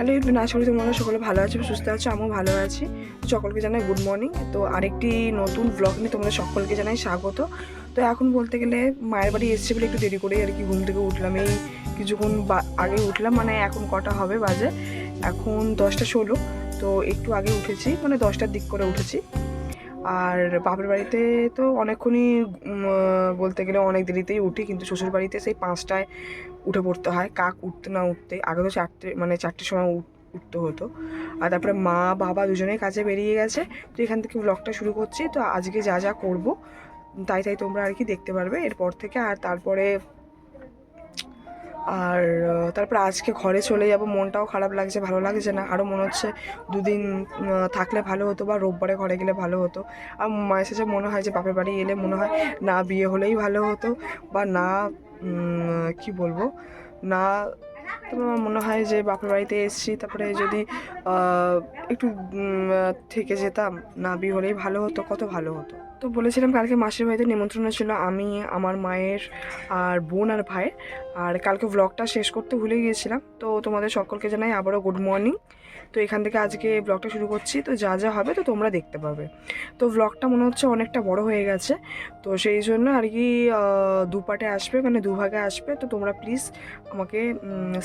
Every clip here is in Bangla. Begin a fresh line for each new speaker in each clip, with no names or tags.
হ্যালো ইউটিউব আশা করি তোমরা সকলে ভালো আছো, সুস্থ আছো, আমিও ভালো আছি। সকলকে জানাই গুড মর্নিং তো আরেকটি নতুন ব্লগ নিয়ে তোমাদের সকলকে জানাই স্বাগত। তো এখন বলতে গেলে মায়ের বাড়ি এসছে বলে একটু দেরি করে আর কি ঘুম থেকে উঠলাম। এই কিছুক্ষণ আগে উঠলাম মানে এখন কটা হবে বাজে? এখন দশটা ষোলো। তো একটু আগে উঠেছি মানে দশটার দিক করে উঠেছি। আর বাপের বাড়িতে তো অনেকক্ষণই বলতে গেলে অনেক দেরিতেই উঠি, কিন্তু শ্বশুর বাড়িতে সেই পাঁচটায় উঠে পড়তে হয়, কাক উঠতে না উঠতে। আগে তো চারটে মানে চারটের সময় উঠ- উঠতে হতো। আর তারপরে মা, বাবা দুজনেই কাজে বেরিয়ে গেছে। তো এখান থেকে ব্লগটা শুরু করছি। তো আজকে যা যা করব, তাই তাই তোমরা আর কি দেখতে পারবে। এরপর থেকে আর তারপরে আর তারপর আজকে ঘরে চলে যাব, মনটাও খারাপ লাগছে, ভালো লাগছে না। আরও মনে হচ্ছে দুদিন থাকলে ভালো হতো বা রোববারে ঘরে গেলে ভালো হতো। আর মায়ের সাথে মনে হয় যে বাপের বাড়ি এলে মনে হয় না বিয়ে হলেই ভালো হতো বা না কি বলব? না তারপর আমার মনে হয় যে বাপের বাড়িতে এসেছি তারপরে যদি একটু থেকে যেতাম না বিয়ে হলেই ভালো হতো কত ভালো হতো। তো বলেছিলাম কালকে মাসির বাড়িতে নিমন্ত্রণ ছিল আমি আমার মায়ের আর বোন আর ভাইয়ের আর কালকে ব্লগটা শেষ করতে ভুলে গিয়েছিলাম। তো তোমাদের সকলকে জানাই আবারও গুড মর্নিং তো এখান থেকে আজকে ব্লগটা শুরু করছি। তো যা যা হবে তো তোমরা দেখতে পাবে। তো ব্লগটা মনে হচ্ছে অনেকটা বড় হয়ে গেছে। তো সেই জন্য আর কি আহ, দু পার্টে আসবে মানে দুভাগে আসবে। তো তোমরা প্লিজ আমাকে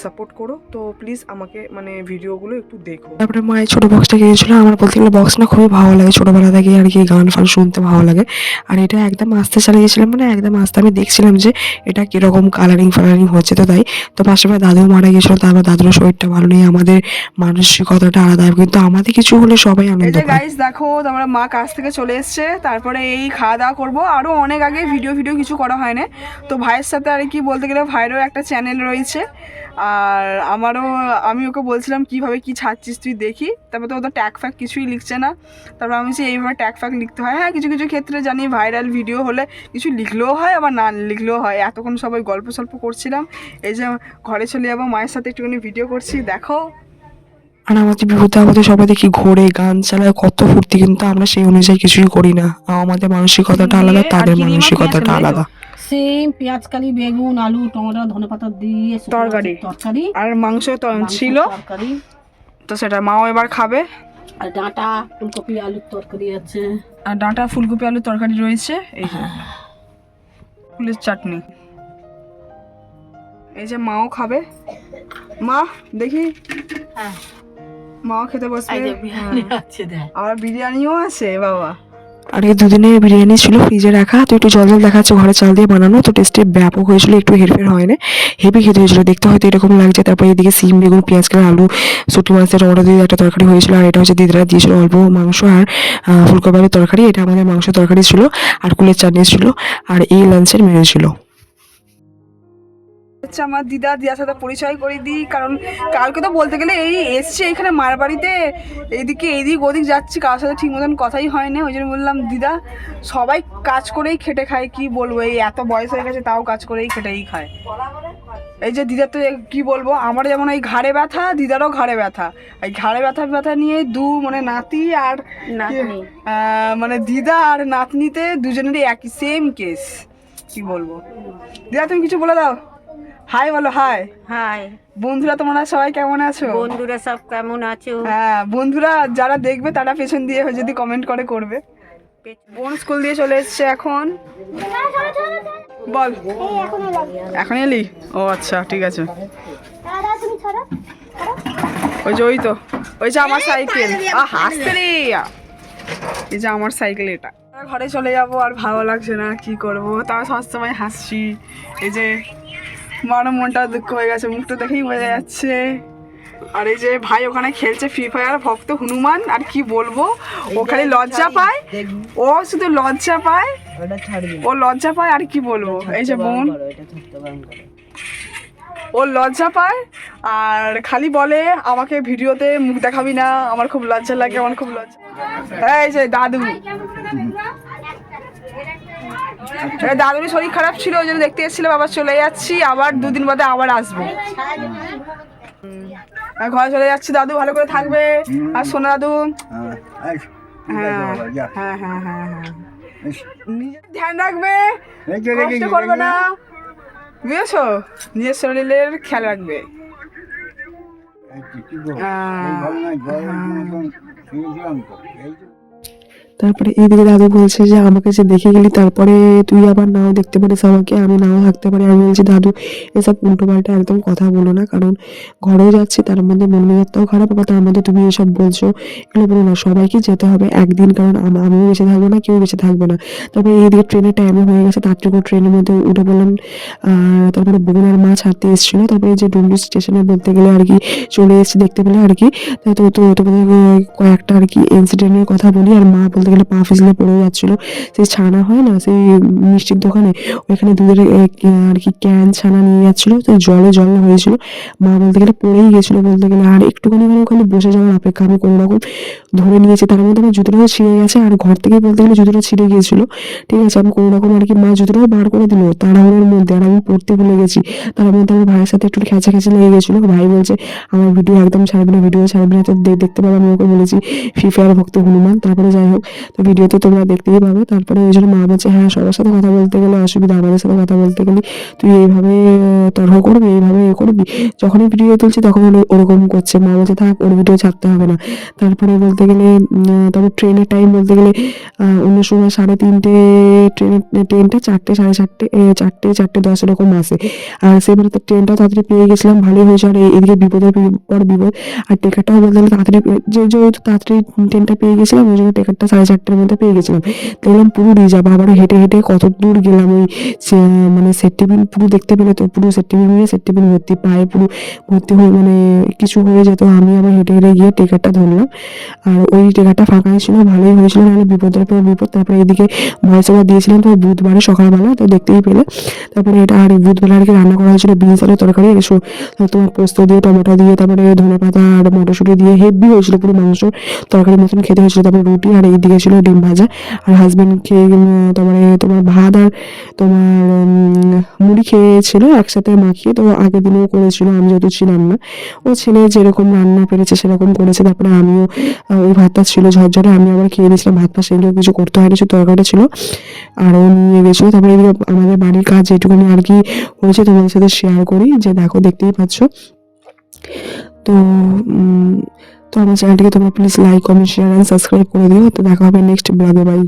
সাপোর্ট করো। তো প্লিজ আমাকে মানে ভিডিওগুলো একটু দেখো। তারপরে মায়ের ছোটো বক্সটা কিনেছিল আমার বলতে গেলে বক্স না খুবই ভালো লাগে। ছোটোবেলা থেকে আর কি গান ফান শুনতে ভালো লাগে। আর এটা একদম আস্তে চালিয়েছিলাম মানে একদম আস্তে আমি দেখছিলাম যে এটা কীরকম কালারিং ফালারিং হচ্ছে তো তাই। তো পাশে পাশে দাদু মারা গেছিল তারপর দাদুর শরীরটা ভালো নেই আমাদের মানসিকতাটা আলাদা। কিন্তু আমাদের কিছু হলে সবাই
এই
আনন্দ
গাইস দেখো তোমরা মা কাছ থেকে চলে এসছে তারপরে এই খাওয়া দাওয়া করব। আরও অনেক আগে ভিডিও ভিডিও কিছু করা হয় না তো ভাইয়ের সাথে আর কি বলতে গেলে ভাইয়েরও একটা চ্যানেল রয়েছে। আর আমারও আমি ওকে বলছিলাম কীভাবে কি ছাড়ছিস তুই দেখি। তারপর তো ও তো ট্যাগ ফ্যাক কিছুই লিখছে না। তারপর আমি যে এইভাবে ট্যাগ ফ্যাক লিখতে হয়? হ্যাঁ কিছু কিছু ক্ষেত্রে জানি ভাইরাল ভিডিও হলে কিছু লিখলেও হয় আবার না লিখলেও হয়। এতক্ষণ সবাই গল্প সল্প করছিলাম। এই যে ঘরে চলে যাব মায়ের সাথে একটুখানি ভিডিও করছি দেখো।
আর আমাদের বিপদে আমাদের সবাই দেখি ঘোরে গান চালায় কত ফুর্তি কিন্তু আমরা সেই অনুযায়ী কিছুই করি না। আমাদের মানসিকতাটা আলাদা তাদের? মানসিকতাটা আলাদা।
সেম পেঁয়াজ কালি বেগুন আলু টমেটো ধনে পাতা দিয়ে
তরকারি।
তরকারি।
আর মাংস তো ছিল।
তরকারি।
তো সেটা মাও এবার খাবে।
আর ডাঁটা ফুলকপি আলুর তরকারি আছে।
আর ডাঁটা ফুলকপি আলুর তরকারি রয়েছে। এই ফুলের চাটনি। এই যে মাও খাবে। মা দেখি।
হ্যাঁ।
মাও খেতে বসবে। হ্যাঁ। আবার বিরিয়ানিও আছে বাবা।
আর এই দুদিনের বিরিয়ানি ছিল ফ্রিজে রাখা। তো একটু জল জল দেখাচ্ছে, ঘরে চাল দিয়ে বানানো। তো টেস্টে ব্যাপক হয়েছিল, একটু হেরফের হয় না হেভি খেতে হয়েছিল, দেখতে হয়তো এরকম লাগছে। তারপরে এদিকে সিম, বেগুন, পেঁয়াজ, কেটে আলু শুটি মাছের টমেটো দিয়ে একটা তরকারি হয়েছিল। আর এটা হচ্ছে দিদিরা দিয়েছিল অল্প মাংস আর ফুলকপি তরকারি। এটা আমাদের মাংস তরকারি ছিল, আর কুলের চাটনি ছিল, আর এই লাঞ্চের মেনু ছিল।
হচ্ছে আমার দিদা দিদার সাথে পরিচয় করে দিই কারণ কালকে তো বলতে গেলে এই এসছে এখানে মার বাড়িতে। এইদিকে এদিক ওদিক যাচ্ছি কারোর সাথে ঠিক মতন কথাই হয় না ওই জন্য বললাম দিদা সবাই কাজ করেই খেটে খায় কি বলব? এই এত বয়স হয়ে গেছে তাও কাজ করেই খেটেই খায়। এই যে দিদার তো কি বলব আমার যেমন এই ঘাড়ে ব্যথা দিদারও ঘাড়ে ব্যথা। এই ঘাড়ে ব্যথা ব্যথা নিয়ে দু মানে নাতি আর। মানে দিদা আর নাতনিতে দুজনেরই একই সেম কেস কি বলব? দিদা তুমি কিছু বলে দাও। হাই বলো হাই
হাই
বন্ধুরা তোমরা সবাই কেমন আছো?
বন্ধুরা সব কেমন আছো?
হ্যাঁ বন্ধুরা যারা দেখবে তারা পেছন দিয়ে যদি কমেন্ট করে করবে। বোন স্কুল দিয়ে চলে এসছে এখন। বল। এখন এলি? ও আচ্ছা ঠিক আছে। ওই যে ওই তো। ওই যে আমার সাইকেল আহ হাসতে রে। এই যে আমার সাইকেল এটা। ঘরে চলে যাব আর ভালো লাগছে না কি করব? তাও সবসময় হাসছি। এই যে মারও মনটা দুঃখ হয়ে গেছে, মুখটা দেখেই বোঝা যাচ্ছে। আর এই যে ভাই ওখানে খেলছে ফ্রি ফায়ার ভক্ত হনুমান, আর কি বলব? ও খালি লজ্জা পায়। ও শুধু লজ্জা পায়। ও লজ্জা পায়, আর কি বলব? এই যে বোন। ও লজ্জা পায়, আর খালি বলে, আমাকে ভিডিওতে মুখ দেখাবি না, আমার খুব লজ্জা লাগে, আমার খুব লজ্জা এই যে দাদু। এই দাদুর শরীর খারাপ ছিল ওই জন্য দেখতে এসেছিলাম আবার চলে যাচ্ছি আবার দুদিন বাদে আবার আসব। ঘরে চলে যাচ্ছি দাদু ভালো করে থাকবে। আর সোনা দাদু? হ্যাঁ হ্যাঁ হ্যাঁ হ্যাঁ হ্যাঁ নিজের ধ্যান রাখবে কষ্ট করবে না। বুঝেছ? নিজের শরীরের খেয়াল রাখবে। হ্যাঁ।
তারপরে এইদিকে দাদু বলছে যে, আমাকে যে দেখে গেলি, তারপরে তুই আবার নাও দেখতে পারিস আমাকে, আমি নাও থাকতে পারি। আমি বলছি, দাদু, এসব উল্টো পাল্টা একদম কথা বলো না, কারণ ঘরেও যাচ্ছি, তার মধ্যে মন খারাপ, আবার তার মধ্যে তুমি এসব বলছো, এগুলো বলো না, সবাইকে যেতে হবে একদিন, কারণ আম- আমিও বেঁচে থাকব না, কেউ বেঁচে থাকবে না। তারপরে এইদিকে ট্রেনের টাইমও হয়ে গেছে তারটুকু ট্রেনের মধ্যে উঠে বললাম আর তারপরে বোন আর মা ছাড়তে এসেছিল, তারপরে যে ডুমডুম স্টেশনে বলতে গেলে আর কি, চলে এসেছি দেখতে পেলে আর কি। তো তো তোমাদের কয়েকটা আর কি ইনসিডেন্টের কথা বলি, আর মা গেলে পা ফিসলে পড়ে যাচ্ছিল। সেই ছানা হয় না, সেই মিষ্টির দোকানে ওইখানে দুধের আর কি ক্যান ছানা নিয়ে যাচ্ছিল তো জলে জল হয়েছিল। মা বলতে গেলে পড়েই গেছিল, বলতে গেলে আর একটুখানি মানে ওখানে বসে যাওয়ার অপেক্ষা আমি কোনো রকম ধরে নিয়েছি। তার মধ্যে আমার জুতোটাও ছিঁড়ে গেছে, আর ঘর থেকে বলতে গেলে জুতোটা ছিঁড়ে গিয়েছিল। ঠিক আছে, আমি কোনো রকম আর কি মা জুতোটাও বার করে দিল তাড়াহুড়োর মধ্যে, আর আমি পড়তে ভুলে গেছি। তার মধ্যে আমার ভাইয়ের সাথে একটু খেঁচা খেঁচা লেগে গেছিল। ভাই বলছে, আমার ভিডিও একদম ছাড়বে না, ভিডিও ছাড়বে না, তো দেখতে পাবো আমি ওকে বলেছি, ফ্রি ফায়ার ভক্ত হনুমান। তারপরে যাই হোক তো ভিডিওতে তোমরা দেখতেই পাবে। তারপরে ওই জন্য মা বলছে হ্যাঁ সবার সাথে কথা বলতে গেলে অসুবিধা, আমাদের সাথে কথা বলতে গেলে তুই এইভাবে তর্ক করবি, এইভাবে এ করবি। যখনই ভিডিও তুলছি তখন ওরকম করছে। মা বলছে, থাক, ওর ভিডিও ছাড়তে হবে না। তারপরে বলতে গেলে তারপর ট্রেনের টাইম বলতে গেলে অন্য সময় সাড়ে তিনটে ট্রেনের ট্রেনটা চারটে, সাড়ে চারটে চারটে চারটে দশ এরকম আসে। আর সেবারে তো ট্রেনটা তাড়াতাড়ি পেয়ে গেছিলাম, ভালোই হয়েছে। আর এদিকে বিপদের পর বিপদ। আর টিকিটটাও বলতে গেলে তাড়াতাড়ি যে, যেহেতু তাড়াতাড়ি ট্রেনটা পেয়ে গেছিলাম, ওই জন্য টিকিটটা সাড়ে চারটের মধ্যে পেয়ে গেছিলাম। দেখলাম পুরো রিজার্ভ আবার হেঁটে হেঁটে কত দূর গেলাম ওই মানে সেট টেবিল পুরো দেখতে পেলে তো, পুরো সেট টেবিল নিয়ে সেট টেবিল ভর্তি, পায়ে পুরো ভর্তি হয়ে মানে কিছু হয়ে যেত, আমি আবার হেঁটে হেঁটে গিয়ে টিকিটটা ধরলাম। আর ওই টিকিটটা ফাঁকাই ছিল, ভালোই হয়েছিল, নাহলে বিপদের পর বিপদ, তারপরে এদিকে ভয়েস ওভার দিয়েছিলাম তো বুধবারে সকালবেলা, তো দেখতেই পেলে। তারপরে এটা আর বুধবেলা আর কি রান্না করা হয়েছিল, বিনস আলু তরকারি তোমার পোস্ত দিয়ে, টমেটো দিয়ে, তারপরে ধনে পাতা আর মটরশুঁটি দিয়ে, হেভি হয়েছিল পুরো মাংস তরকারি মতন খেতে হয়েছিল, তারপরে রুটি আর এই দিকে ডিম ভাজা। আর হাজবেন্ড খেয়ে তারপরে তোমার ভাত আর তোমার মুড়ি খেয়েছিল একসাথে মাখিয়ে, তো আগের দিনেও করেছিল, আমি যেহেতু ছিলাম না। ও ছেলে যেরকম রান্না পেরেছে সেরকম করেছে, তারপরে আমিও ওই ভাতটা ছিল ঝরঝরে, আমি আবার খেয়ে নিয়েছিলাম ভাত সেগুলো কিছু করতে হয়নি, শুধু তরকারি ছিল। আর ও নিয়ে গেছিল, তারপরে এদিকে আমাদের বাড়ির কাজ যেটুকুনি আর কি হয়েছে তোমাদের সাথে শেয়ার করি, যে দেখো দেখতেই পাচ্ছ। তো তো আমার চ্যানেলটিকে তোমরা please like comment share and subscribe করে দিও। তো দেখা হবে নেক্সট ব্লগে বাই